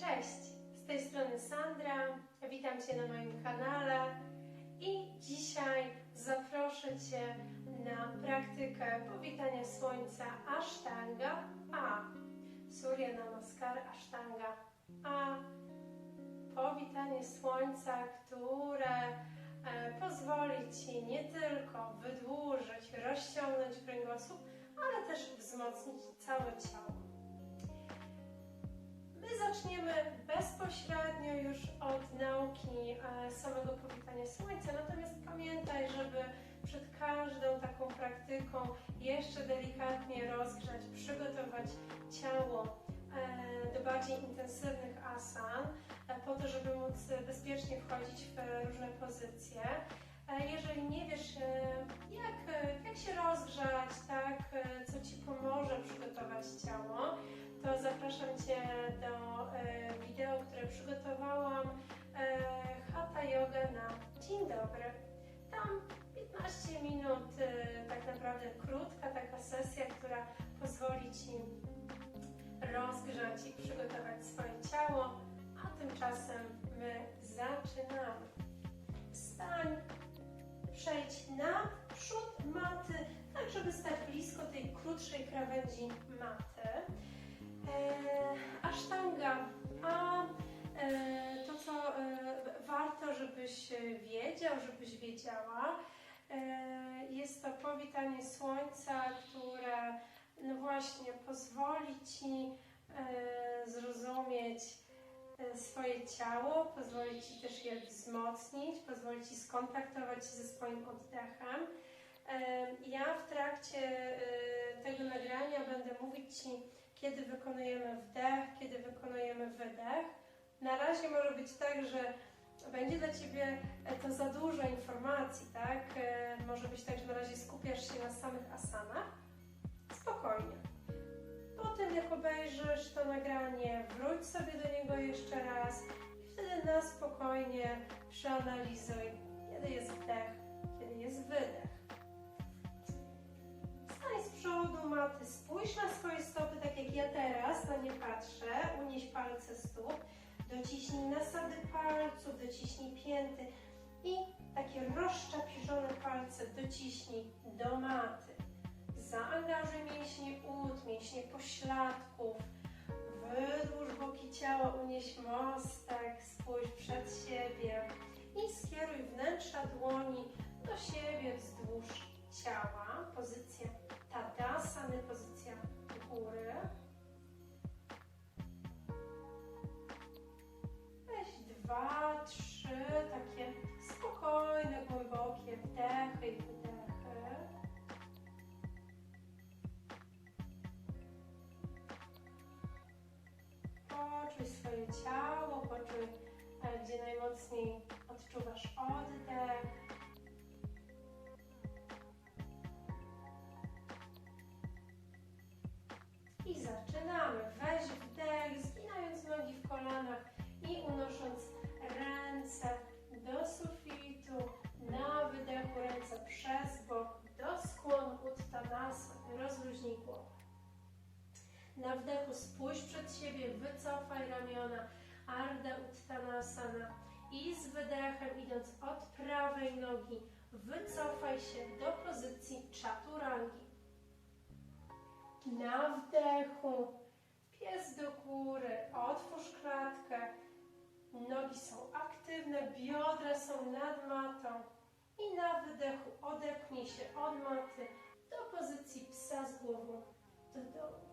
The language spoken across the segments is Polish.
Cześć, z tej strony Sandra. Witam Cię na moim kanale i dzisiaj zaproszę Cię na praktykę powitania słońca Ashtanga A. Surya Namaskar Ashtanga A. Powitanie słońca, które e, pozwoli Ci nie tylko wydłużyć, rozciągnąć kręgosłup, ale też wzmocnić całe ciało. My zaczniemy bezpośrednio już od nauki e, samego powitania słońca, natomiast pamiętaj, żeby przed każdą taką praktyką jeszcze delikatnie rozgrzać, przygotować ciało e, do bardziej intensywnych asan, e, po to, żeby móc bezpiecznie wchodzić w różne pozycje. Jeżeli nie wiesz, jak, jak się rozgrzać, tak, co Ci pomoże przygotować ciało, to zapraszam Cię do e, wideo, które przygotowałam e, Hatha Yoga na dzień dobry. Tam 15 minut, e, tak naprawdę krótka taka sesja, która pozwoli Ci rozgrzać i przygotować swoje ciało, a tymczasem my zaczynamy. Wstań, przejdź na przód maty, tak żeby stać blisko tej krótszej krawędzi maty. Żebyś wiedział, żebyś wiedziała, e, jest to powitanie słońca, które no właśnie pozwoli Ci e, zrozumieć e, swoje ciało, pozwoli Ci też je wzmocnić, pozwoli Ci skontaktować się ze swoim oddechem. E, Ja w trakcie e, tego nagrania będę mówić Ci, kiedy wykonujemy wdech, kiedy wykonujemy wydech. Na razie może być tak, że będzie dla Ciebie e, to za dużo informacji, tak? E, Może być tak, że na razie skupiasz się na samych asanach. Spokojnie. Potem jak obejrzysz to nagranie, wróć sobie do niego jeszcze raz i wtedy na spokojnie przeanalizuj, kiedy jest wdech, kiedy jest wydech. Stań z przodu maty, spójrz na swoje stopy, tak jak ja teraz na nie patrzę, unieś palce stóp, dociśnij nasady palców, dociśnij pięty i takie rozszczapiżone palce dociśnij do maty. Zaangażuj mięśnie ud, mięśnie pośladków, wydłuż boki ciała, unieś mostek, spójrz przed siebie i skieruj wnętrza dłoni do siebie wzdłuż ciała. Pozycja Tadasany, pozycja góry. Dwa, trzy takie spokojne, głębokie wdechy i wydechy. Poczuj swoje ciało, poczuj, e, gdzie najmocniej odczuwasz oddech. Na wdechu spójrz przed siebie, wycofaj ramiona. Ardha Uttanasana. I z wydechem, idąc od prawej nogi, wycofaj się do pozycji Chaturangi. Na wdechu, pies do góry, otwórz klatkę. Nogi są aktywne, biodra są nad matą. I na wydechu odepnij się od maty do pozycji psa z głową do dołu.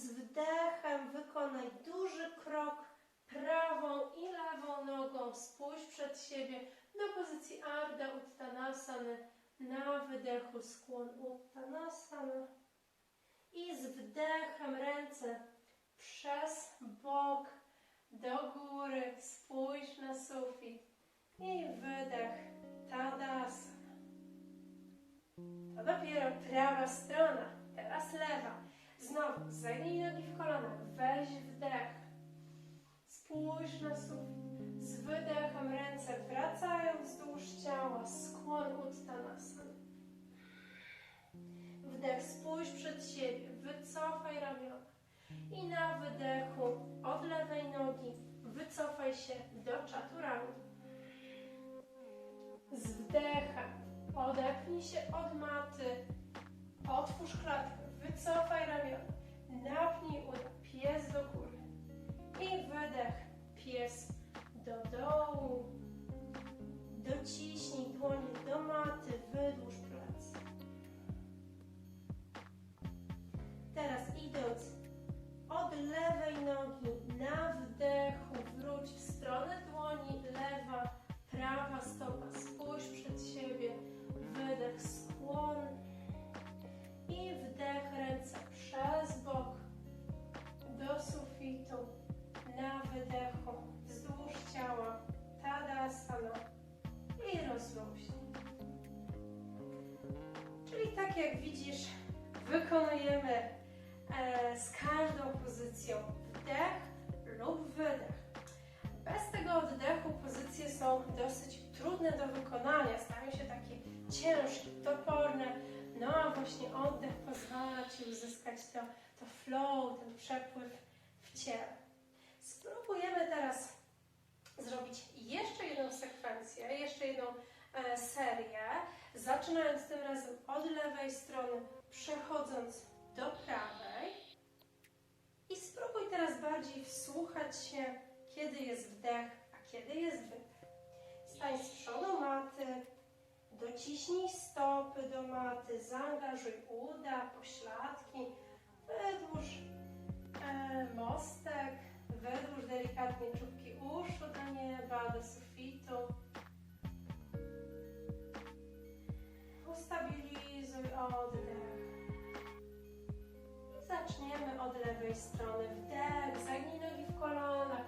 Z wdechem wykonaj duży krok prawą i lewą nogą. Spójrz przed siebie do pozycji Ardha Uttanasana. Na wydechu skłon Uttanasana. I z wdechem ręce przez bok do góry. Spójrz na sufit. I wydech Tadasana. To dopiero prawa strona. Teraz lewa. Znowu zegnij nogi w kolanach. Weź wdech. Spójrz na sufit. Z wydechem ręce wracają wzdłuż ciała, skłon Uttanasana. Wdech, spójrz przed siebie, wycofaj ramiona. I na wydechu od lewej nogi wycofaj się do czaturangi. Z wdechem odepnij się od maty, otwórz klatkę, wycofaj ramiona, napnij uda, pies do góry. I wydech, pies wykonujemy e, z każdą pozycją wdech lub wydech. Bez tego oddechu pozycje są dosyć trudne do wykonania, stają się takie ciężkie, toporne, no a właśnie oddech pozwala Ci uzyskać to, to flow, ten przepływ w ciele. Spróbujemy teraz zrobić jeszcze jedną sekwencję, jeszcze jedną serię, zaczynając tym razem od lewej strony, przechodząc do prawej. I spróbuj teraz bardziej wsłuchać się, kiedy jest wdech, a kiedy jest wydech. Stań z przodu maty, dociśnij stopy do maty, zaangażuj uda, pośladki, wydłuż e, mostek, wydłuż delikatnie czubki uszu lewej strony. Wdech, zagnij nogi w kolanach.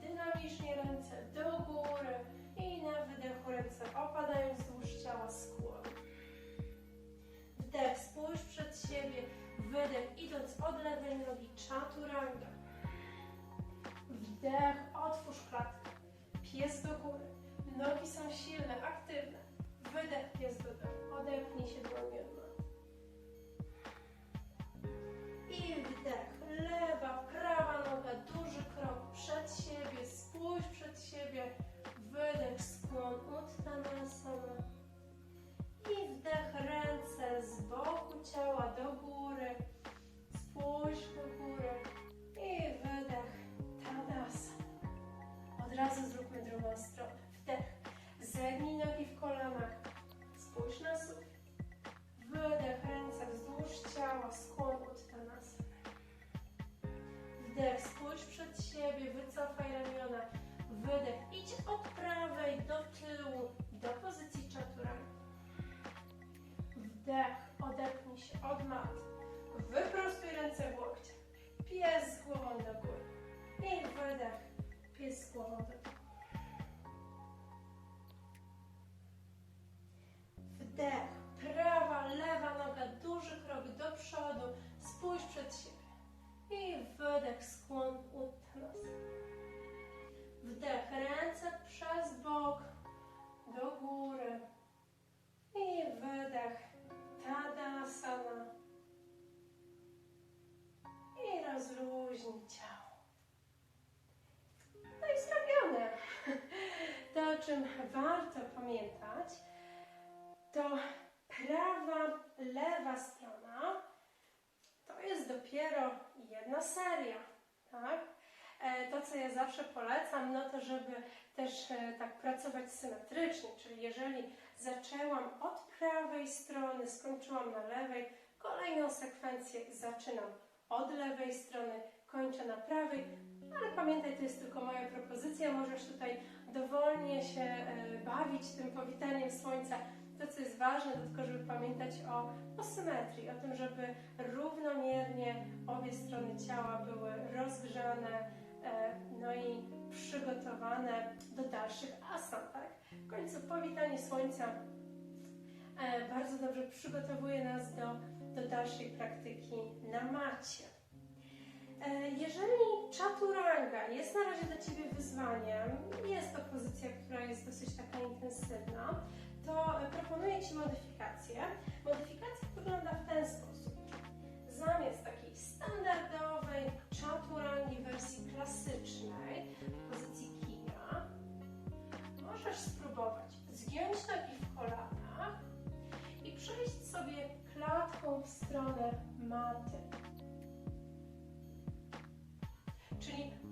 Dynamicznie ręce do góry. I na wydechu ręce opadają wzdłuż ciała skłon. Wdech, spójrz przed siebie. Wydech, idąc od lewej nogi, chaturanga. Wdech, otwórz klatkę. Pies do góry. Nogi są silne, aktywne. Wydech, pies do dołu. Odepnij się dłoni siebie. Wydech, skłon, uttanasana. I wdech, ręce z boku ciała do góry. Spójrz do góry. I wydech, tadasana. Od razu zróbmy drugą stronę. Wdech. Zegnij nogi w kolanach. Spójrz na sufit. Wydech, ręce wzdłuż ciała, skłon uttanasana. Wdech, spójrz przed siebie, wycofaj ramiona. Wydech, idź od prawej do tyłu, do pozycji chaturanga. Wdech, odepnij się od mat. Wyprostuj ręce w łokcie. Pies z głową do góry. I wydech, pies z głową do góry. Wdech, prawa, lewa noga, duży krok do przodu. Spójrz przed siebie. I wydech, skłon, uttanasana. Wdech, ręce przez bok, do góry. I wydech, tadasana. I rozluźnij ciało. No i zrobione. To, o czym warto pamiętać, to prawa, lewa strona to jest dopiero jedna seria, tak? E, To, co ja zawsze polecam, no to żeby też e, tak pracować symetrycznie, czyli jeżeli zaczęłam od prawej strony, skończyłam na lewej, kolejną sekwencję zaczynam od lewej strony, kończę na prawej, ale pamiętaj, to jest tylko moja propozycja, możesz tutaj dowolnie się e, bawić tym powitaniem słońca. To, co jest ważne, to tylko, żeby pamiętać o, o symetrii, o tym, żeby równomiernie obie strony ciała były rozgrzane, no i przygotowane do dalszych asan, tak? W końcu powitanie słońca e, bardzo dobrze przygotowuje nas do, do dalszej praktyki na macie. E, Jeżeli chaturanga jest na razie dla Ciebie wyzwaniem, jest to pozycja, która jest dosyć taka intensywna, to e, proponuję Ci modyfikację. Modyfikacja wygląda w ten sposób.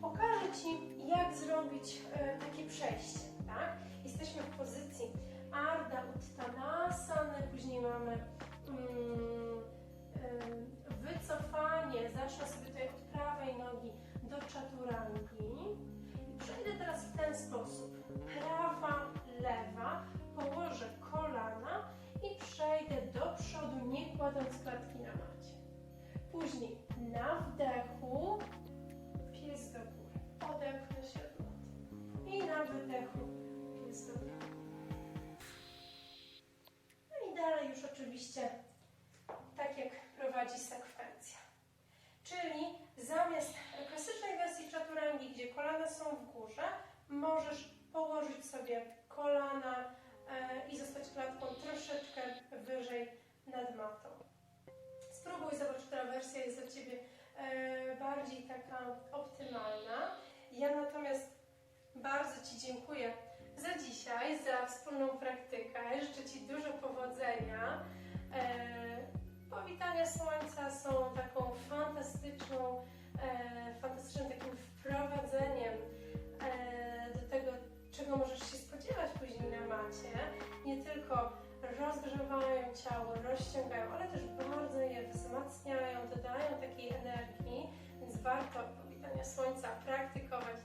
Pokażę Ci, jak zrobić e, takie przejście, tak? Jesteśmy w pozycji Ardha Uttanasana, później mamy mm, em, wycofanie, zacznę sobie tutaj od prawej nogi do czaturangi. I przejdę teraz w ten sposób. Prawa, lewa, położę kolana i przejdę do przodu, nie kładąc klatki na macie. Później na wdechu możesz położyć sobie kolana e, i zostać klatką troszeczkę wyżej nad matą. Spróbuj, zobacz, która wersja jest dla Ciebie e, bardziej taka optymalna. Ja natomiast bardzo Ci dziękuję za dzisiaj, za wspólną praktykę. Życzę Ci dużo powodzenia. E, powitania słońca są taką fantastyczną, fantastycznym takim wprowadzeniem możesz się spodziewać później na macie. Nie tylko rozgrzewają ciało, rozciągają, ale też bardzo je wzmacniają, dodają takiej energii, więc warto powitania słońca praktykować,